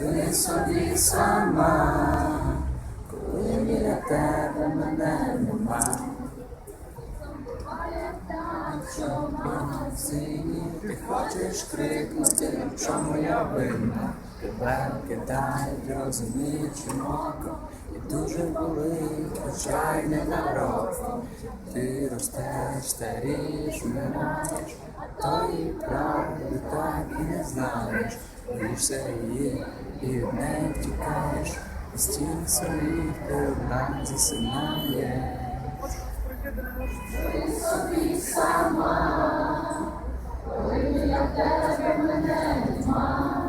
Спи собі сама, коли біля тебе мене нема. Сині, ти хочеш крикнути, в чому я винна? Тебе кидають, розуміючи око, і дуже болить, хоча не нароком. Ти ростеш, старієш, вмираєш, тої правди так і не знаєш. Боїшся її стін своїх ти одна засинаєш. Спи собі сама, коли біля тебе мене нема.